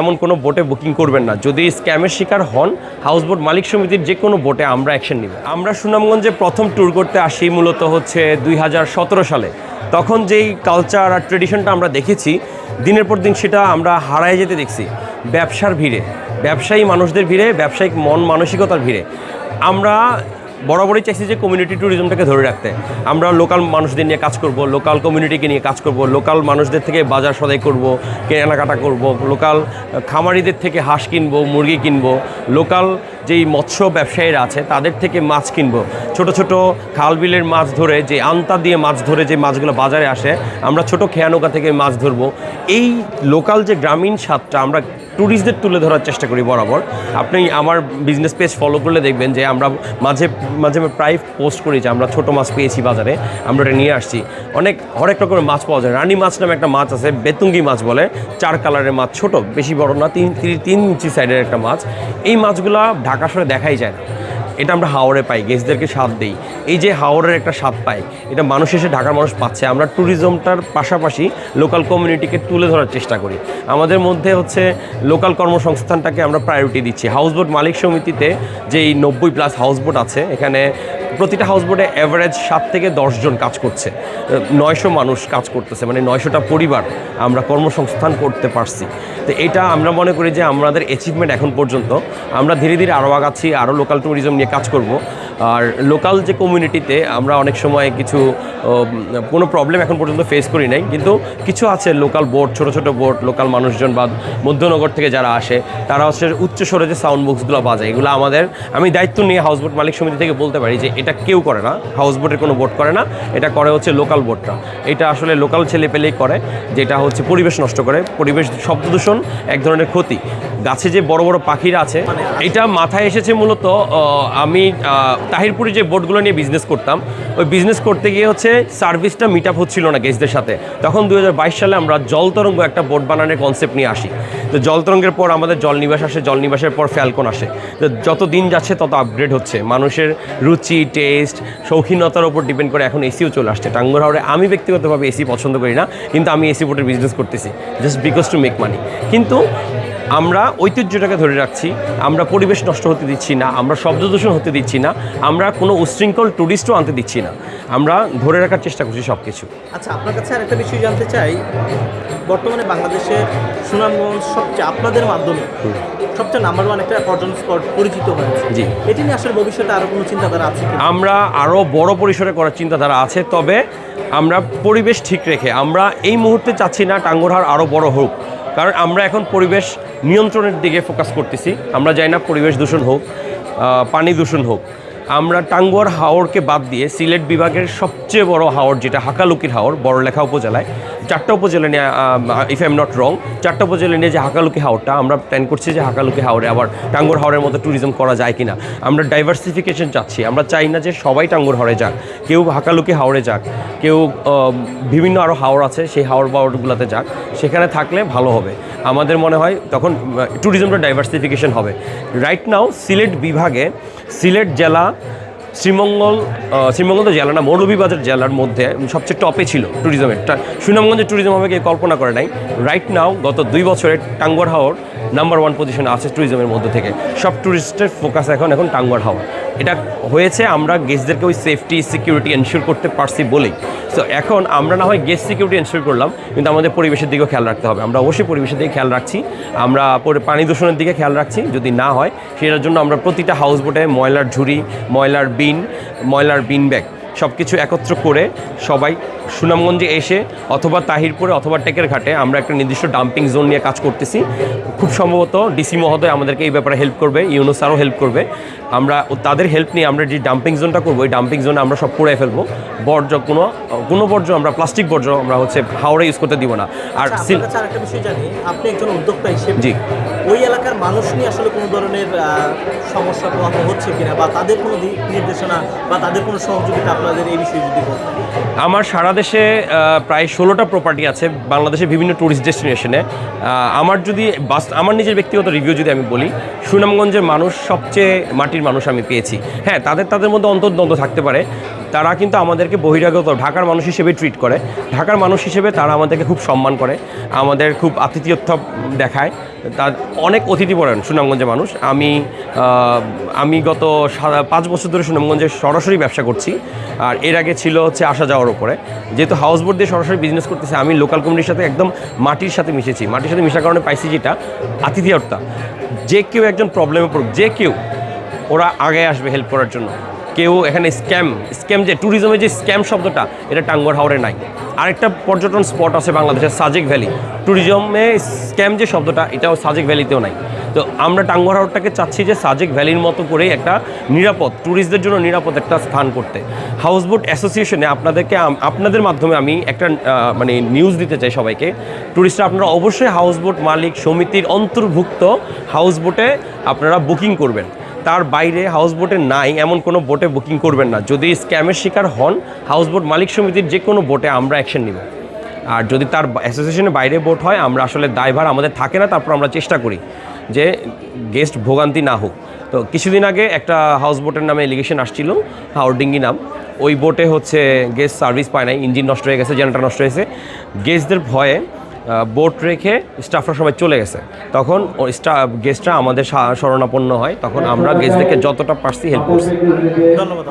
এমন কোনো বোটে বুকিং করবেন না। যদি স্ক্যামের শিকার হন হাউস বোট মালিক সমিতির যে কোনো বোটে আমরা অ্যাকশন নিব। আমরা সুনামগঞ্জে প্রথম ট্যুর করতে আসি মূলত হচ্ছে দুই হাজার সতেরো সালে। তখন যেই কালচার আর ট্রেডিশনটা আমরা দেখেছি, দিনের পর দিন সেটা আমরা হারায় যেতে দেখছি। ব্যবসার ভিড়ে, ব্যবসায়ী মানুষদের ভিড়ে, ব্যবসায়িক মন মানসিকতার ভিড়ে। আমরা বরাবরই চাইছি যে কমিউনিটি ট্যুরিজমটাকে ধরে রাখতে। আমরা লোকাল মানুষদের নিয়ে কাজ করব লোকাল কমিউনিটিকে নিয়ে কাজ করব লোকাল মানুষদের থেকে বাজার সদাই করব, কেনাকাটা করব লোকাল খামারিদের থেকে হাঁস কিনবো, মুরগি কিনবো লোকাল যেই মৎস্য ব্যবসায়ীরা আছে তাদের থেকে মাছ কিনবো। ছোট ছোট খাল বিলের মাছ ধরে, যে আন্তা দিয়ে মাছ ধরে যে মাছগুলো বাজারে আসে, আমরা ছোট খেয়া নৌকা থেকে মাছ ধরবো। এই লোকাল যে গ্রামীণ স্বাদটা আমরা ট্যুরিস্টদের তুলে ধরার চেষ্টা করি বরাবর। আপনি আমার বিজনেস পেজ ফলো করলে দেখবেন যে আমরা মাঝে মাঝে প্রায় পোস্ট করি যে আমরা ছোট মাছ পেয়েছি বাজারে, আমরা এটা নিয়ে আসছি। অনেক, হরেক রকমের মাছ পাওয়া যায়। রানী মাছ নামে একটা মাছ আছে, বেতুঙ্গি মাছ বলে, চার কালারের মাছ, ছোট, বেশি বড় না, তিন, তিন- ইঞ্চি সাইডের একটা মাছ। এই মাছগুলা ঢাকা শহরে দেখাই যায় না। এটা আমরা হাওড়ে পাই গেস্টদেরকে স্বাদ দিই। এই যে হাওড়ের একটা স্বাদ পাই, এটা মানুষ এসে ঢাকার মানুষ পাচ্ছে। আমরা ট্যুরিজমটার পাশাপাশি লোকাল কমিউনিটিকে তুলে ধরার চেষ্টা করি। আমাদের মধ্যে হচ্ছে লোকাল কর্মসংস্থানটাকে আমরা প্রায়োরিটি দিচ্ছি। হাউসবোট মালিক সমিতিতে যেই নব্বই প্লাস হাউসবোট আছে, এখানে প্রতিটা হাউসবোটে অ্যাভারেজ সাত থেকে দশজন কাজ করছে। নয়শো মানুষ কাজ করতেছে মানে নয়শোটা পরিবার আমরা কর্মসংস্থান করতে পারছি। তো এটা আমরা মনে করি যে আমাদের অ্যাচিভমেন্ট এখন পর্যন্ত। আমরা ধীরে ধীরে আরও আগাচ্ছি আরও লোকাল ট্যুরিজম নিয়ে কাজ করব। আর লোকাল যে কমিউনিটিতে আমরা অনেক সময় কিছু কোনো প্রবলেম এখন পর্যন্ত ফেস করি নাই, কিন্তু কিছু আছে লোকাল বোট ছোট ছোট বোট লোকাল মানুষজন বা মধ্যনগর থেকে যারা আসে, তারা হচ্ছে উচ্চ স্বরে যে সাউন্ড বক্সগুলো বাজায়, এগুলো আমাদের, আমি দায়িত্ব নিয়ে হাউস হাউসবোট মালিক সমিতি থেকে বলতে পারি যে এটা কেউ করে না হাউস হাউসবোটের কোনো বোট করে না, এটা করে হচ্ছে লোকাল বোটটা এটা আসলে লোকাল ছেলে পেলেই করে, যেটা হচ্ছে পরিবেশ নষ্ট করে, পরিবেশ শব্দ দূষণ, এক ধরনের ক্ষতি। গাছে যে বড় বড় পাখিরা আছে, এটা মাথায় এসেছে মূলত আমি তাহিরপুরে যে বোটগুলো নিয়ে বিজনেস করতাম, ওই বিজনেস করতে গিয়ে হচ্ছে সার্ভিসটা মিট আপ হচ্ছিল না গেস্টদের সাথে। তখন দু হাজার বাইশ সালে আমরা জল তরঙ্গ একটা বোট বানানোর কনসেপ্ট নিয়ে আসি। তো জল তরঙ্গের পর আমাদের জল নিবাস আসে, জল নিবাসের পর ফ্যালকন আসে। তো যত দিন যাচ্ছে, তত আপগ্রেড হচ্ছে। মানুষের রুচি টেস্ট শৌখিনতার উপর ডিপেন্ড করে এখন এসিও চলে আসছে। টাঙ্গুর হাওড়ে আমি ব্যক্তিগতভাবে এসি পছন্দ করি না, কিন্তু আমি এসি বোটের বিজনেস করতেছি just because to make money কিন্তু আমরা ঐতিহ্যটাকে ধরে রাখছি আমরা পরিবেশ নষ্ট হতে দিচ্ছি না আমরা শব্দ দূষণ হতে দিচ্ছি না আমরা কোনো উশৃঙ্খল ট্যুরিস্টও আনতে দিচ্ছি না। আমরা ধরে রাখার চেষ্টা করছি সব কিছু আচ্ছা আপনার কাছে আরেকটা বিষয় জানতে চাই। বর্তমানে বাংলাদেশে সুনামগঞ্জ সবচেয়ে আপনাদের মাধ্যমে সবচেয়ে নাম্বার ওয়ান একটা পর্যটন স্পট পরিচিত হয়েছে। জি। এটি নিয়ে আসলে ভবিষ্যতে আরও কোনো চিন্তাধারা আছে আমরা আরও বড় পরিসরে করার চিন্তাধারা আছে তবে আমরা পরিবেশ ঠিক রেখে আমরা এই মুহূর্তে চাচ্ছি না টাঙ্গুরহার আরও বড় হোক। কারণ আমরা এখন পরিবেশ নিয়ন্ত্রণের দিকে ফোকাস করতেছি। আমরা যাই না পরিবেশ দূষণ হোক পানি দূষণ হোক। আমরা টাঙ্গুয়ার হাওরকে বাদ দিয়ে সিলেট বিভাগের সবচেয়ে বড় হাওর, যেটা হাকালুকির হাওর, বড়লেখা উপজেলায় চারটা উপজেলা নিয়ে ইফ এম নট রং চারটা উপজেলা নিয়ে যে হাকালুকি হাওরটা, আমরা প্ল্যান করছি যে হাকালুকি হাওরে আবার টাঙ্গুর হাওরের মতো ট্যুরিজম করা যায় কিনা। আমরা ডাইভার্সিফিকেশন চাচ্ছি। আমরা চাই না যে সবাই টাঙ্গুর হাওরে যাক, কেউ হাকালুকি হাওরে যাক, কেউ বিভিন্ন আরও হাওর আছে, সেই হাওর বাওরগুলোতে যাক, সেখানে থাকলে ভালো হবে। আমাদের মনে হয় তখন ট্যুরিজমটা ডাইভার্সিফিকেশন হবে। রাইট নাও সিলেট বিভাগে, সিলেট জেলা শ্রীমঙ্গল শ্রীমঙ্গল তো জেলা না, মৌলভীবাজার জেলার মধ্যে সবচেয়ে টপে ছিল ট্যুরিজমের সুনামগঞ্জের সুনামগঞ্জে ট্যুরিজম আমাকে কল্পনা করে নাই। রাইট নাও গত দুই বছরে টাঙ্গর হাওর নাম্বার ওয়ান পজিশনে আছে ট্যুরিজমের মধ্যে থেকে। সব ট্যুরিস্টের ফোকাস এখন এখন টাঙ্গুয়ার হাওয়া। এটা হয়েছে, আমরা গেস্টদেরকে ওই সেফটি সিকিউরিটি এনশিওর করতে পারছি বলেই। সো এখন আমরা না হয় গেস্ট সিকিউরিটি এনশিওর করলাম, কিন্তু আমাদের পরিবেশের দিকেও খেয়াল রাখতে হবে। আমরা অবশ্যই পরিবেশের দিকে খেয়াল রাখছি। আমরা পানি দূষণের দিকে খেয়াল রাখছি, যদি না হয়, সেটার জন্য আমরা প্রতিটা হাউস বোটে ময়লার ঝুড়ি, ময়লার বিন ময়লার বিন ব্যাগ সব কিছু একত্র করে সবাই সুনামগঞ্জে এসে অথবা তাহিরপুরে অথবা টেকের ঘাটে আমরা একটা নির্দিষ্ট ডাম্পিং জোন নিয়ে কাজ করতেছি। খুব সম্ভবত ডিসি মহোদয় আমাদেরকে এই ব্যাপারে হেল্প করবে ইউনুস আরও হেল্প করবে। আমরা তাদের হেল্প নিয়ে আমরা যে ডাম্পিং জোনটা করব ওই ডাম্পিং জোনে আমরা সব পুড়ে ফেলব। বর্জ্য কোনো কোনো বর্জ্য আমরা প্লাস্টিক বর্জ্য আমরা হচ্ছে হাওড়ে ইউজ করতে দিব না। আর আচ্ছা, বিষয় জানি। আপনি একজন উদ্যোক্তা হিসেবে জি। ওই এলাকার মানুষ নিয়ে আসলে কোনো ধরনের সমস্যা পোহাতে হচ্ছে কিনা? বা তাদের কোনো দিক নির্দেশনা বা তাদের কোনো সহযোগিতা আপনাদের এই বিষয়ে যদি আমার সারা দেশে আহ, প্রায় ষোলোটা প্রপার্টি আছে বাংলাদেশের বিভিন্ন ট্যুরিস্ট ডেস্টিনেশনে আমার যদি বাস আমার নিজের ব্যক্তিগত রিভিউ যদি আমি বলি সুনামগঞ্জের মানুষ সবচেয়ে মাটির মানুষ আমি পেয়েছি। হ্যাঁ তাদের তাদের মধ্যে অন্তর্দ্বন্দ্ব থাকতে পারে। তারা কিন্তু আমাদেরকে বহিরাগত, ঢাকার মানুষ হিসেবে ট্রিট করে। ঢাকার মানুষ হিসেবে তারা আমাদেরকে খুব সম্মান করে, আমাদের খুব আতিথেয়ত্ব দেখায়। তার অনেক অতিথি পড়েন সুনামগঞ্জে মানুষ। আমি আমি গত পাঁচ বছর ধরে সুনামগঞ্জে সরাসরি ব্যবসা করছি। আর এর আগে ছিল হচ্ছে আসা যাওয়ার উপরে। যেহেতু হাউস বোট দিয়ে সরাসরি বিজনেস করতেছি, আমি লোকাল কমিটির সাথে একদম মাটির সাথে মিশেছি। মাটির সাথে মিশার কারণে পাইছি যেটা, আতিথেয়তা। যে কেউ একজন প্রবলেমে পড়ুক, যে কেউ ওরা আগে আসবে হেল্প করার জন্য। কেউ এখানে স্ক্যাম স্ক্যাম যে ট্যুরিজমে যে স্ক্যাম শব্দটা, এটা টাঙ্গর হাওড়ে নাই। আরেকটা পর্যটন স্পট আছে বাংলাদেশের সাজেক ভ্যালি ট্যুরিজমে স্ক্যাম যে শব্দটা, এটাও সাজেক ভ্যালিতেও নাই। তো আমরা টাঙ্গর হাওড়টাকে চাচ্ছি যে সাজেক ভ্যালির মতো করেই একটা নিরাপদ ট্যুরিস্টদের জন্য নিরাপদ একটা স্থান করতে। হাউসবোট অ্যাসোসিয়েশনে আপনাদেরকে আপনাদের মাধ্যমে আমি একটা মানে নিউজ দিতে চাই সবাইকে। ট্যুরিস্টরা আপনারা অবশ্যই হাউসবোট মালিক সমিতির অন্তর্ভুক্ত হাউসবোটে আপনারা বুকিং করবেন। তার বাইরে হাউস বোটে নাই, এমন কোনো বোটে বুকিং করবেন না। যদি স্ক্যামের শিকার হন হাউস বোট মালিক সমিতির যে কোনো বোটে আমরা অ্যাকশন নিব। আর যদি তার অ্যাসোসিয়েশনের বাইরে বোট হয়, আমরা আসলে দায়ভার আমাদের থাকে না, তারপর আমরা চেষ্টা করি যে গেস্ট ভোগান্তি না হোক। তো কিছুদিন আগে একটা হাউস বোটের নামে এলিগেশন আসছিল হাওড়ডিঙ্গি নাম। ওই বোটে হচ্ছে গেস্ট সার্ভিস পায় নাই, ইঞ্জিন নষ্ট হয়ে গেছে, জেনারেটর নষ্ট হয়েছে। গেস্টদের ভয়ে বোট রেখে স্টাফরা সবাই চলে গেছে। তখন স্টাফ গেস্টরা আমাদের শরণাপন্ন হয়। তখন আমরা গেস্টদেরকে যতটা পারছি হেল্প করছি। ধন্যবাদ।